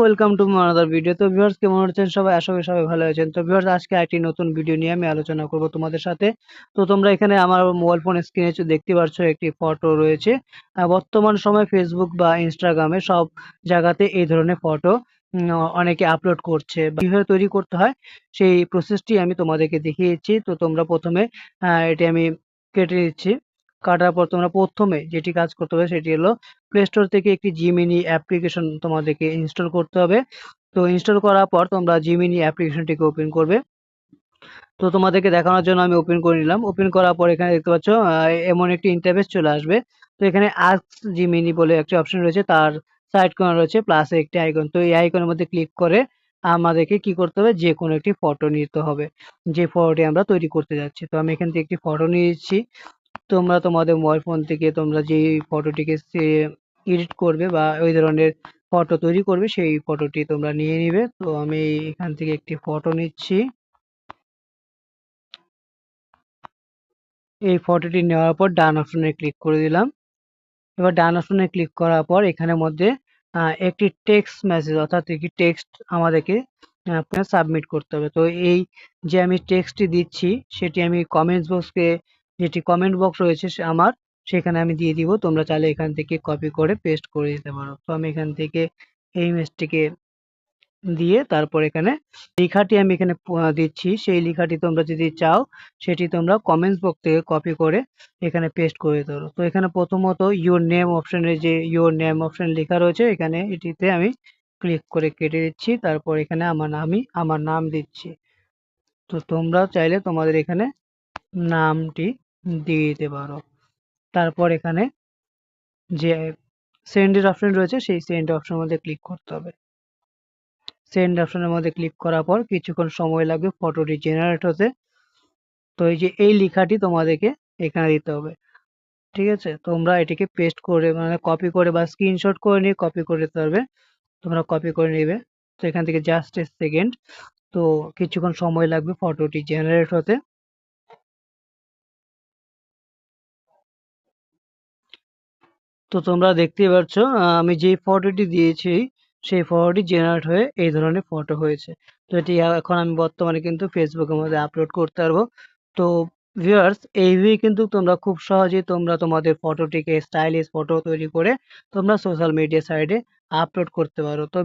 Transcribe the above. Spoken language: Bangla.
ওয়েলকাম টু আনাদার ভিডিও তো ভিউয়ার্স কেমন আছেন? সবাই, আশা করি সবাই ভালো আছেন। তো ভিউয়ার্স আজকে একটি নতুন ভিডিও নিয়ে আমি আলোচনা করব তোমাদের সাথে। তো তোমরা এখানে আমার মোবাইল ফোন স্ক্রিনে দেখতে পাচ্ছ একটি ফটো রয়েছে। বর্তমান সময় ফেসবুক বা ইনস্টাগ্রামে সব জায়গাতে এই ধরনের ফটো অনেকে আপলোড করছে কীভাবে তৈরি করতে হয়, সেই প্রসেসটি আমি তোমাদেরকে দেখিয়েছি। তো তোমরা প্রথমে এটি আমি কেটে দিচ্ছি কাটার পর তোমরা প্রথমে যেটি কাজ করতে হবে সেটি হলো প্লে স্টোর থেকে একটি জিমিনি অ্যাপ্লিকেশন তোমাদেরকে ইনস্টল করতে হবে। তো ইনস্টল করার পর তোমরা জিমিনি অ্যাপ্লিকেশনটিকে ওপেন করবে। তো তোমাদেরকে দেখানোর জন্য আমি ওপেন করে নিলাম। ওপেন করার পর এখানে দেখতে পাচ্ছ এমন একটি ইন্টারফেস চলে আসবে। তো এখানে আস্ক জিমিনি বলে একটি অপশন রয়েছে, তার সাইড কর্নার রয়েছে প্লাস একটি আইকন তো এই আইকনের মধ্যে ক্লিক করে আমাদেরকে কি করতে হবে? যে কোনো একটি ফটো নিতে হবে। যে ফটোটি আমরা তৈরি করতে যাচ্ছি। তো আমি এখান থেকে একটি ফটো নিয়েছি। তোমরা তোমাদের মোবাইল ফোন থেকে তোমরা যে ফটোটিকে এডিট করবে বা ওই ধরনের ফটো তৈরি করবে, সেই ফটোটি তোমরা নিয়ে নিবে। তো আমি এখান থেকে একটি ফটো নিচ্ছি। এই ফটোটি নেওয়ার পর ডান অপশনে ক্লিক করে দিলাম। এবার ডান অপশনে ক্লিক করার পর এখানের মধ্যে একটি টেক্সট মেসেজ অর্থাৎ একটি টেক্সট আমাদেরকে সাবমিট করতে হবে। তো এই যে আমি টেক্সটটি দিচ্ছি, সেটি আমি কমেন্টস বক্সকে যেটি কমেন্ট বক্স রয়েছে আমার, সেখানে আমি দিয়ে দিব। তোমরা চাইলে এখান থেকে কপি করে পেস্ট করে দিতে পারো। তো আমি এখান থেকে এই ইমেজটিকে দিয়ে তারপর এখানে লেখাটি আমি এখানে দিচ্ছি। সেই লেখাটি তোমরা যদি চাও, সেটি তোমরা কমেন্টস বক্স থেকে কপি করে এখানে পেস্ট করে পারো। তো এখানে প্রথমত ইউর নেম অপশনে যে ইউর নেম অপশন লেখা রয়েছে, এখানে এটিতে আমি ক্লিক করে কেটে দিচ্ছি। তারপর এখানে আমার আমি আমার নাম দিচ্ছি। তো তোমরা চাইলে তোমাদের এখানে নামটি দিয়ে দিতে পারো। তারপর এখানে যে সেন্ডের অপশন রয়েছে, সেই সেন্ড অপশনের মধ্যে ক্লিক করতে হবে। সেন্ড অপশনের মধ্যে ক্লিক করার পর কিছুক্ষণ সময় লাগবে ফটোটি জেনারেট হতে। তো এই যে এই লেখাটি তোমাদেরকে এখানে দিতে হবে। ঠিক আছে? তোমরা এটিকে পেস্ট করে মানে কপি করে বা স্ক্রিনশট করে নিয়ে কপি করে দিতে পারবে। তোমরা কপি করে নেবে। তো এখান থেকে জাস্ট এ সেকেন্ড তো কিছুক্ষণ সময় লাগবে ফটোটি জেনারেট হতে। তো তোমরা দেখতেই পাচ্ছ আমি যে ফটোটি দিয়েছি, সেই ফটোটি জেনারেট হয়ে এই ধরনের ফটো হয়েছে। তো এটি এখন আমি বর্তমানে কিন্তু ফেসবুকের মধ্যে আপলোড করতে পারব। তো ভিউয়ার্স এইভাবেই কিন্তু তোমরা খুব সহজেই তোমরা তোমাদের ফটোটিকে স্টাইলিশ ফটো তৈরি করে তোমরা সোশ্যাল মিডিয়া সাইটে আপলোড করতে পারো। তো